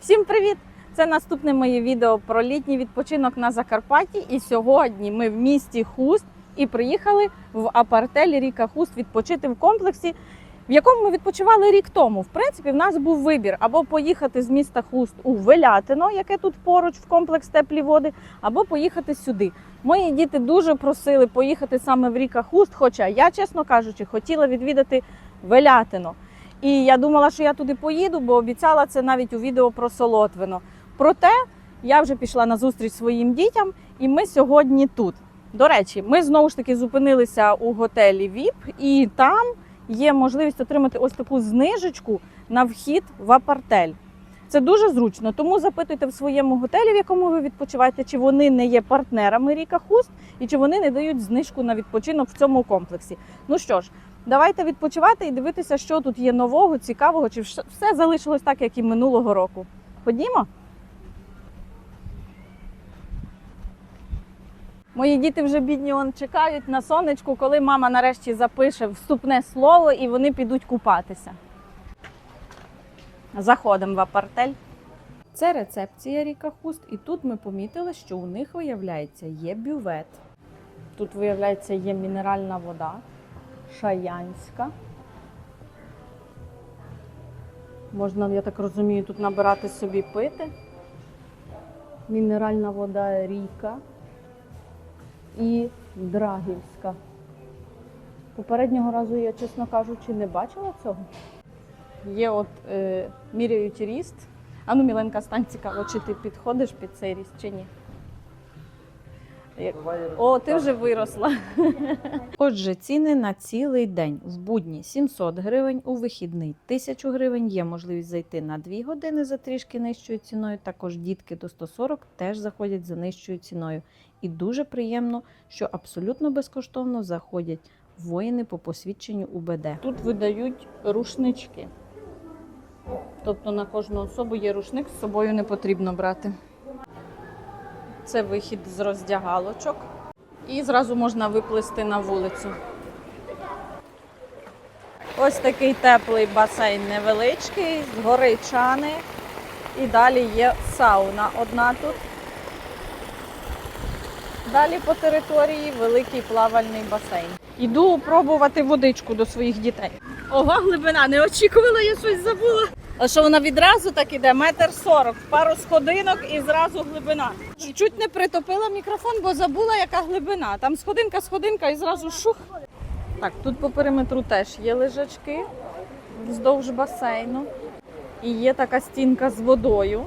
Всім привіт! Це наступне моє відео про літній відпочинок на Закарпатті. І сьогодні ми в місті Хуст і приїхали в апартель Ріка Хуст відпочити в комплексі, в якому ми відпочивали рік тому. В принципі, в нас був вибір або поїхати з міста Хуст у Велятино, яке тут поруч в комплекс теплі води, або поїхати сюди. Мої діти дуже просили поїхати саме в Ріка Хуст, хоча я, чесно кажучи, хотіла відвідати Велятино. І я думала, що я туди поїду, бо обіцяла це навіть у відео про Солотвино. Проте я вже пішла на зустріч своїм дітям, і ми сьогодні тут. До речі, ми знову ж таки зупинилися у готелі ВІП, і там є можливість отримати ось таку знижечку на вхід в апартель. Це дуже зручно, тому запитуйте в своєму готелі, в якому ви відпочиваєте, чи вони не є партнерами Ріка Хуст і чи вони не дають знижку на відпочинок в цьому комплексі. Ну що ж, давайте відпочивати і дивитися, що тут є нового, цікавого, чи все залишилось так, як і минулого року. Ходімо. Мої діти вже бідні он чекають на сонечку, коли мама нарешті запише вступне слово і вони підуть купатися. Заходимо в апартель. Це рецепція Ріка Хуст, і тут ми помітили, що у них, виявляється, є бювет. Тут, виявляється, є мінеральна вода, шаянська. Можна, я так розумію, тут набирати собі пити. Мінеральна вода Ріка і Драгівська. Попереднього разу я, чесно кажучи, не бачила цього. Є от е, міряють ріст. А ну, Міленка, стань цікаво, чи ти підходиш під цей ріст чи ні. О, ти вже виросла. Отже, ціни на цілий день. В будні 700 гривень, у вихідний 1000 гривень. Є можливість зайти на 2 години за трішки нижчою ціною. Також дітки до 140 теж заходять за нижчою ціною. І дуже приємно, що абсолютно безкоштовно заходять воїни по посвідченню УБД. Тут видають рушнички. Тобто на кожну особу є рушник, з собою не потрібно брати. Це вихід з роздягалочок. І зразу можна виплисти на вулицю. Ось такий теплий басейн невеличкий, згори чани. І далі є сауна одна тут. Далі по території великий плавальний басейн. Іду пробувати водичку до своїх дітей. Ого, глибина, не очікувала, я щось забула. Що вона відразу так іде? Метр сорок, пару сходинок і зразу глибина. Чуть не притопила мікрофон, бо забула, яка глибина. Там сходинка, сходинка і зразу шух. Так, тут по периметру теж є лежачки вздовж басейну. І є така стінка з водою.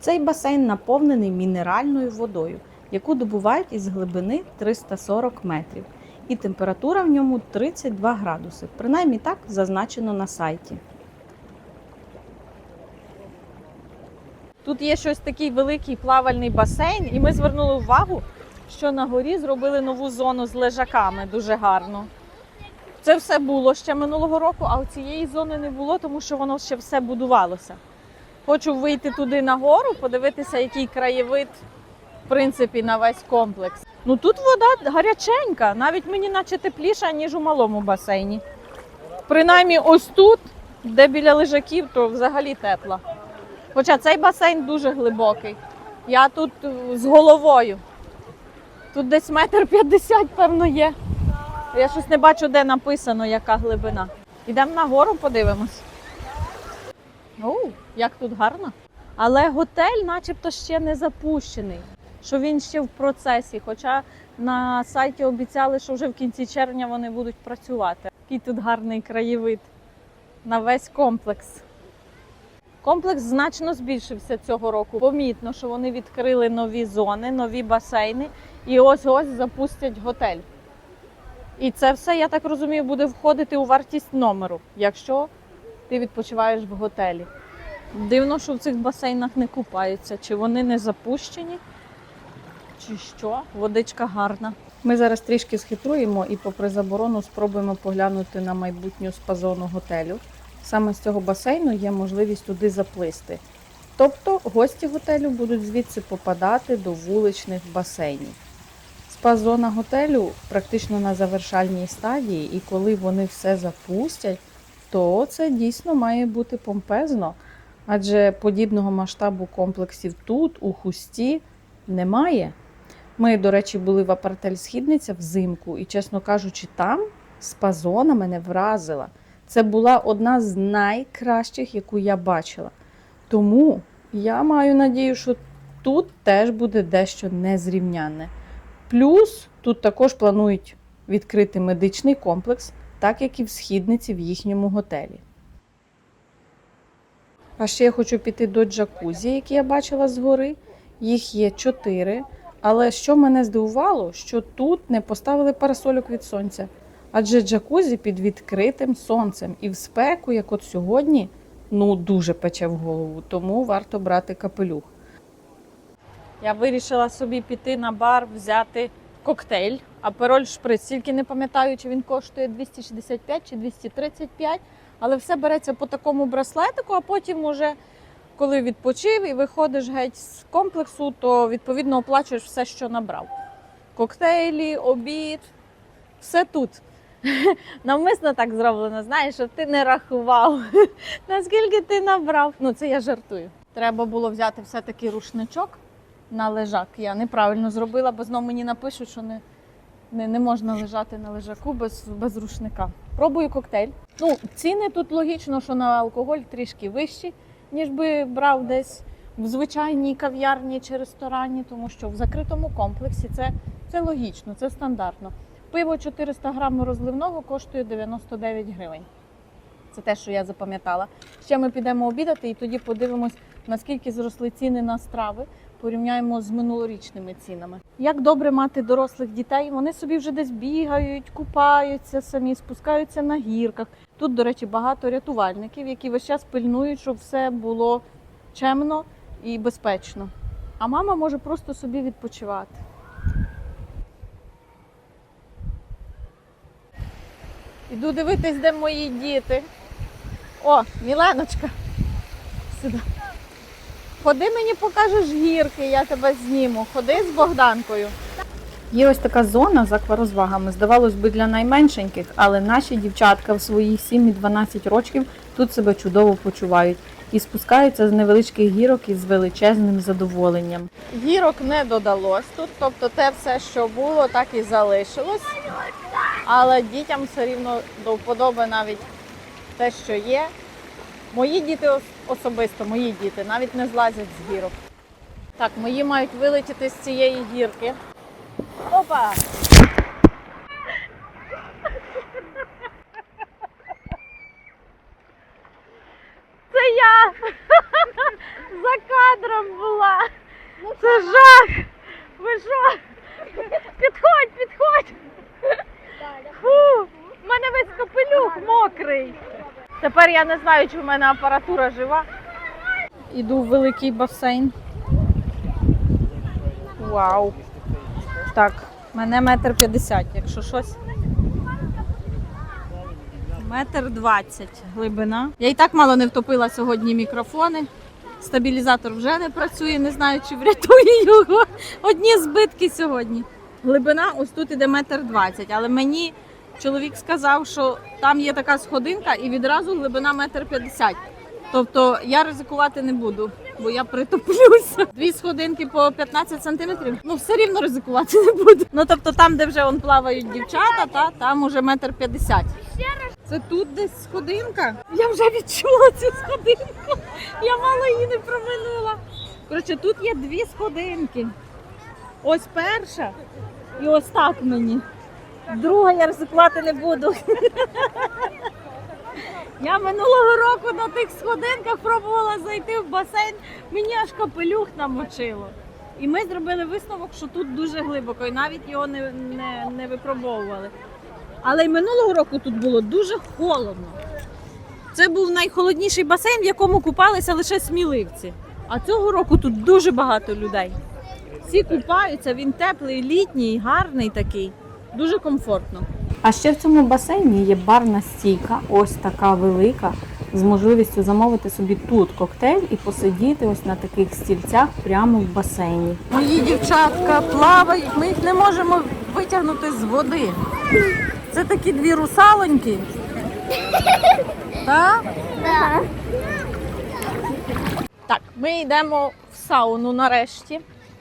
Цей басейн наповнений мінеральною водою, яку добувають із глибини 340 метрів. І температура в ньому 32 градуси. Принаймні так зазначено на сайті. Тут є щось такий великий плавальний басейн, і ми звернули увагу, що на горі зробили нову зону з лежаками дуже гарно. Це все було ще минулого року, а цієї зони не було, тому що воно ще все будувалося. Хочу вийти туди на гору, подивитися, який краєвид, в принципі, на весь комплекс. Ну тут вода гаряченька, навіть мені наче тепліша, ніж у малому басейні. Принаймні, ось тут, де біля лежаків, то взагалі тепла. Хоча цей басейн дуже глибокий. Я тут е, з головою. Тут десь метр п'ятдесят, певно, є. Я щось не бачу, де написано, яка глибина. Ідемо нагору, подивимось. Оу, як тут гарно. Але готель начебто ще не запущений, що він ще в процесі. Хоча на сайті обіцяли, що вже в кінці червня вони будуть працювати. Який тут гарний краєвид на весь комплекс. Комплекс значно збільшився цього року. Помітно, що вони відкрили нові зони, нові басейни і ось ось запустять готель. І це все, я так розумію, буде входити у вартість номеру, якщо ти відпочиваєш в готелі. Дивно, що в цих басейнах не купаються. Чи вони не запущені, чи що? Водичка гарна. Ми зараз трішки схитруємо і, попри заборону, спробуємо поглянути на майбутню спазону готелю. Саме з цього басейну є можливість туди заплисти. Тобто гості готелю будуть звідси попадати до вуличних басейнів. Спа-зона готелю практично на завершальній стадії, і коли вони все запустять, то це дійсно має бути помпезно. Адже подібного масштабу комплексів тут, у хусті, немає. Ми, до речі, були в апартель Східниця взимку, і, чесно кажучи, там спа-зона мене вразила. Це була одна з найкращих, яку я бачила. Тому я маю надію, що тут теж буде дещо незрівнянне. Плюс тут також планують відкрити медичний комплекс, так як і в східниці в їхньому готелі. А ще я хочу піти до джакузі, які я бачила згори. Їх є чотири. Але що мене здивувало, що тут не поставили парасольок від сонця. Адже джакузі під відкритим сонцем і в спеку, як от сьогодні, ну дуже пече в голову, тому варто брати капелюх. Я вирішила собі піти на бар, взяти коктейль, апероль шприц. Тільки не пам'ятаю, чи він коштує 265 чи 235, але все береться по такому браслетику, а потім уже коли відпочив і виходиш геть з комплексу, то відповідно оплачуєш все, що набрав. Коктейлі, обід, все тут. Навмисно так зроблено, знаєш, щоб ти не рахував, наскільки ти набрав. Ну, це я жартую. Треба було взяти все-таки рушничок на лежак. Я неправильно зробила, бо знову мені напишуть, що не, не, не можна лежати на лежаку без, без рушника. Пробую коктейль. Ну, ціни тут логічно, що на алкоголь трішки вищі, ніж би брав десь в звичайній кав'ярні чи ресторані, тому що в закритому комплексі це, це логічно, це стандартно. Пиво 400 грамів розливного коштує 99 гривень. Це те, що я запам'ятала. Ще ми підемо обідати і тоді подивимось, наскільки зросли ціни на страви. Порівняємо з минулорічними цінами. Як добре мати дорослих дітей, вони собі вже десь бігають, купаються самі, спускаються на гірках. Тут, до речі, багато рятувальників, які весь час пильнують, щоб все було чемно і безпечно. А мама може просто собі відпочивати. Іду дивитись, де мої діти. О, Міленочка. Сюди. Ходи мені покажеш гірки, я тебе зніму. Ходи з Богданкою. Є ось така зона з акварозвагами. Здавалось би, для найменшеньких, але наші дівчатка в свої 7 і 12 років тут себе чудово почувають і спускаються з невеличких гірок із величезним задоволенням. Гірок не додалось тут, тобто те все, що було, так і залишилось. Але дітям все рівно до вподоби навіть те, що є. Мої діти особисто, мої діти навіть не злазять з гірок. Так, мої мають вилетіти з цієї гірки. Опа! Це я за кадром була. Це жах. Ви що? Підходь, підходь. Фу, в мене весь капелюх мокрий. Тепер я не знаю, чи в мене апаратура жива. Іду в великий басейн. Вау. Так, мене метр п'ятдесят, якщо щось. Метр двадцять глибина. Я і так мало не втопила сьогодні мікрофони. Стабілізатор вже не працює, не знаю, чи врятує його. Одні збитки сьогодні. Глибина ось тут іде метр двадцять, але мені чоловік сказав, що там є така сходинка і відразу глибина метр п'ятдесят. Тобто я ризикувати не буду, бо я притоплюся. Дві сходинки по 15 сантиметрів. Ну все рівно ризикувати не буду. Ну тобто там, де вже он плавають дівчата, та там уже метр п'ятдесят. Це тут десь сходинка. Я вже відчула цю сходинку. Я мало її не проминула. Коротше, тут є дві сходинки. Ось перша і ось так мені. Друга я ризикувати не буду. Я минулого року на тих сходинках пробувала зайти в басейн, мені аж капелюх намочило. І ми зробили висновок, що тут дуже глибоко, і навіть його не, не, не випробовували. Але й минулого року тут було дуже холодно. Це був найхолодніший басейн, в якому купалися лише сміливці. А цього року тут дуже багато людей. Всі купаються, він теплий, літній, гарний такий, дуже комфортно. А ще в цьому басейні є барна стійка, ось така велика, з можливістю замовити собі тут коктейль і посидіти ось на таких стільцях прямо в басейні. Мої дівчатка плавають, ми їх не можемо витягнути з води. Це такі дві русалоньки. Так? Да. Так, ми йдемо в сауну нарешті.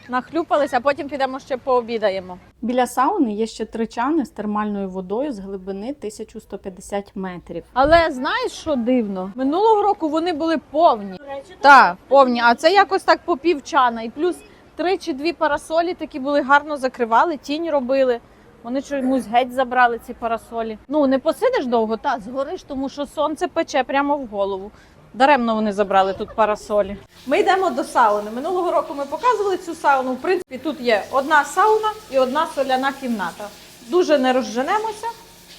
Нахлюпалися, а потім підемо ще пообідаємо. Біля сауни є ще три чани з термальною водою з глибини 1150 метрів. Але знаєш, що дивно? Минулого року вони були повні. Так, повні. А це якось так по пів чана. І плюс три чи дві парасолі такі були гарно закривали, тінь робили. Вони чомусь геть забрали ці парасолі. Ну не посидиш довго, та згориш, тому що сонце пече прямо в голову. Даремно вони забрали тут парасолі. Ми йдемо до сауни. Минулого року ми показували цю сауну. В принципі, тут є одна сауна і одна соляна кімната. Дуже не розженемося.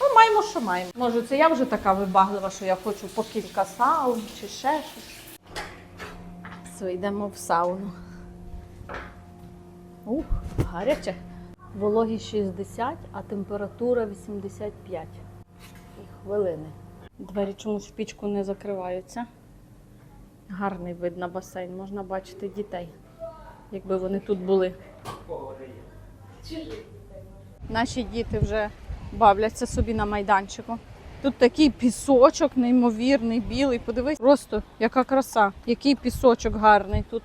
Ну, маємо, що маємо. Може, це я вже така вибаглива, що я хочу по кілька саун чи ще щось. Все, йдемо в сауну. Ух, гаряче. Вологість 60, а температура 85. І хвилини. Двері чомусь в пічку не закриваються. Гарний вид на басейн, можна бачити дітей, якби вони тут були. Наші діти вже бавляться собі на майданчику. Тут такий пісочок неймовірний, білий. Подивись, просто яка краса, який пісочок гарний тут.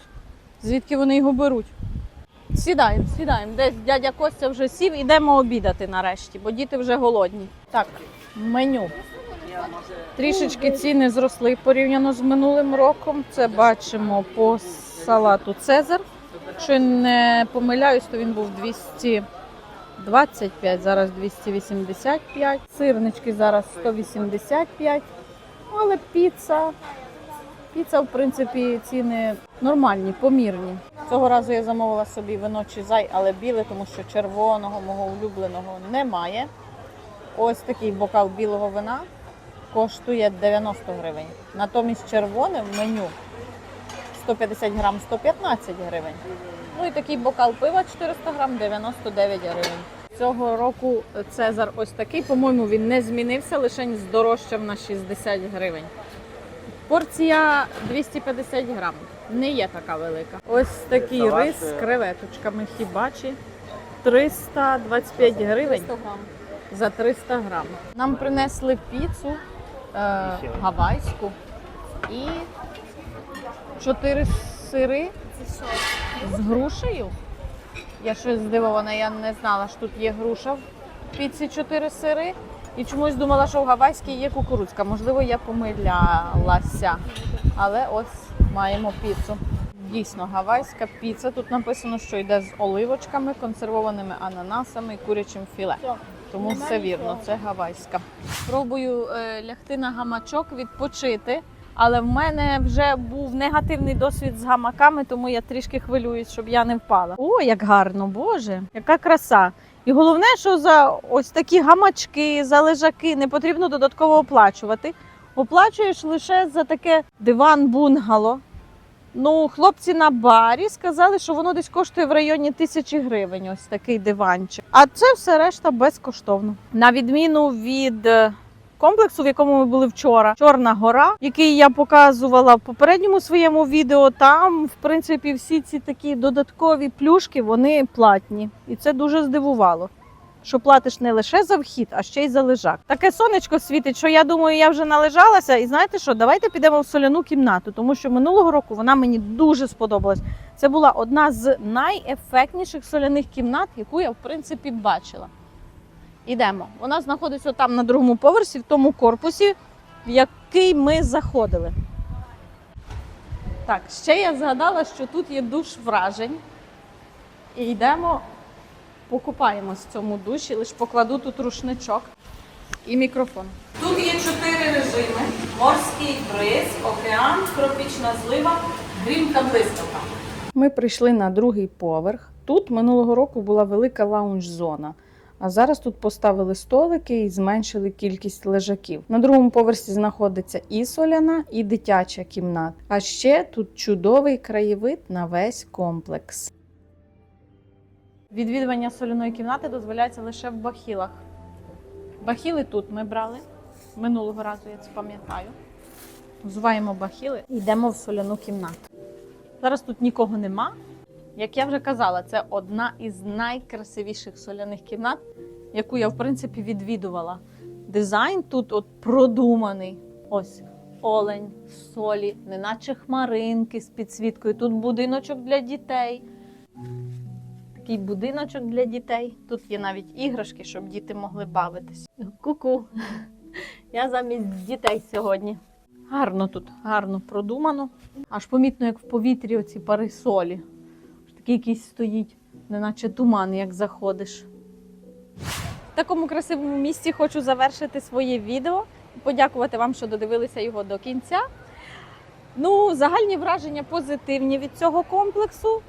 Звідки вони його беруть? Сідаємо, сідаємо. Десь дядя Костя вже сів, ідемо обідати нарешті, бо діти вже голодні. Так, меню. Трішечки ціни зросли порівняно з минулим роком. Це бачимо по салату Цезар. Якщо не помиляюсь, то він був 225, зараз 285. Сирнички зараз 185. Ну, Але піца. Піца, в принципі, ціни нормальні, помірні. Цього разу я замовила собі вино чизай, але біле, тому що червоного мого улюбленого немає. Ось такий бокал білого вина коштує 90 гривень. Натомість червоне в меню 150 грам 115 гривень. Ну і такий бокал пива 400 грам 99 гривень. Цього року Цезар ось такий, по-моєму, він не змінився, лише здорожчав на 60 гривень. Порція 250 грам. Не є така велика. Ось такий рис з креветочками хібачі. 325 гривень за 300 грам. Нам принесли піцу е, гавайську і чотири сири з грушею. Я щось здивована, я не знала, що тут є груша в піці чотири сири. І чомусь думала, що в гавайській є кукурудзка. Можливо, я помилялася. Але ось маємо піцу. Дійсно, гавайська піца. Тут написано, що йде з оливочками, консервованими ананасами і курячим філе. Тому все вірно, це гавайська. Пробую е, лягти на гамачок, відпочити. Але в мене вже був негативний досвід з гамаками, тому я трішки хвилююсь, щоб я не впала. О, як гарно, Боже, яка краса! І головне, що за ось такі гамачки, за лежаки не потрібно додатково оплачувати. Оплачуєш лише за таке диван бунгало. Ну, хлопці на барі сказали, що воно десь коштує в районі тисячі гривень. Ось такий диванчик. А це все решта безкоштовно. На відміну від е, комплексу, в якому ми були вчора, Чорна гора, який я показувала в попередньому своєму відео. Там, в принципі, всі ці такі додаткові плюшки вони платні, і це дуже здивувало. Що платиш не лише за вхід, а ще й за лежак. Таке сонечко світить, що я думаю, я вже належалася. І знаєте що? Давайте підемо в соляну кімнату, тому що минулого року вона мені дуже сподобалась. Це була одна з найефектніших соляних кімнат, яку я в принципі бачила. Ідемо. Вона знаходиться там на другому поверсі, в тому корпусі, в який ми заходили. Так, ще я згадала, що тут є душ вражень. І йдемо, покупаємось в цьому душі, лише покладу тут рушничок і мікрофон. Тут є чотири режими: морський бриз, океан, тропічна злива, грімка блискавка. Ми прийшли на другий поверх. Тут минулого року була велика лаунж-зона. А зараз тут поставили столики і зменшили кількість лежаків. На другому поверсі знаходиться і соляна, і дитяча кімната. А ще тут чудовий краєвид на весь комплекс. Відвідування соляної кімнати дозволяється лише в бахілах. Бахіли тут ми брали минулого разу, я це пам'ятаю. Взуваємо бахіли і йдемо в соляну кімнату. Зараз тут нікого нема. Як я вже казала, це одна із найкрасивіших соляних кімнат, яку я в принципі відвідувала. Дизайн тут от продуманий. Ось олень солі, неначе хмаринки з підсвіткою. Тут будиночок для дітей. Такий будиночок для дітей. Тут є навіть іграшки, щоб діти могли бавитись. Ку-ку. Я замість дітей сьогодні. Гарно тут, гарно продумано. Аж помітно, як в повітрі оці пари солі. Такий якийсь стоїть, неначе туман, як заходиш. В такому красивому місці хочу завершити своє відео подякувати вам, що додивилися його до кінця. Ну, загальні враження позитивні від цього комплексу.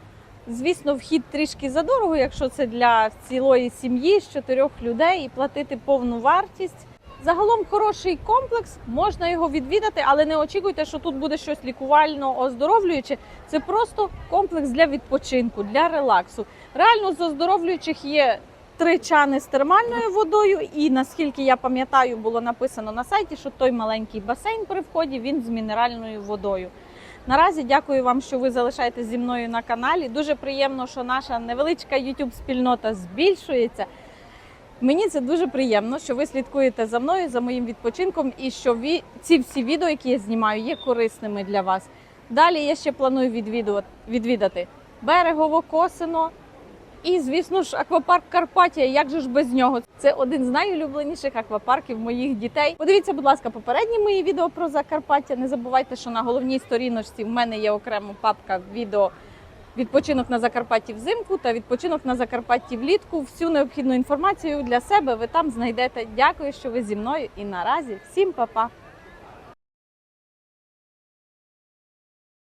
Звісно, вхід трішки задорого, якщо це для цілої сім'ї з чотирьох людей і платити повну вартість. Загалом хороший комплекс, можна його відвідати, але не очікуйте, що тут буде щось лікувально оздоровлююче. Це просто комплекс для відпочинку, для релаксу. Реально з оздоровлюючих є три чани з термальною водою, і наскільки я пам'ятаю, було написано на сайті, що той маленький басейн при вході він з мінеральною водою. Наразі дякую вам, що ви залишаєтесь зі мною на каналі. Дуже приємно, що наша невеличка youtube спільнота збільшується. Мені це дуже приємно, що ви слідкуєте за мною, за моїм відпочинком, і що ви, ці всі відео, які я знімаю, є корисними для вас. Далі я ще планую відвідувати, відвідати берегово, косино і, звісно ж, аквапарк Карпатія. Як же ж без нього? Це один з найулюбленіших аквапарків моїх дітей. Подивіться, будь ласка, попередні мої відео про Закарпаття. Не забувайте, що на головній сторіночці в мене є окрема папка відео відпочинок на Закарпатті взимку та відпочинок на Закарпатті влітку. Всю необхідну інформацію для себе ви там знайдете. Дякую, що ви зі мною. І наразі всім па-па!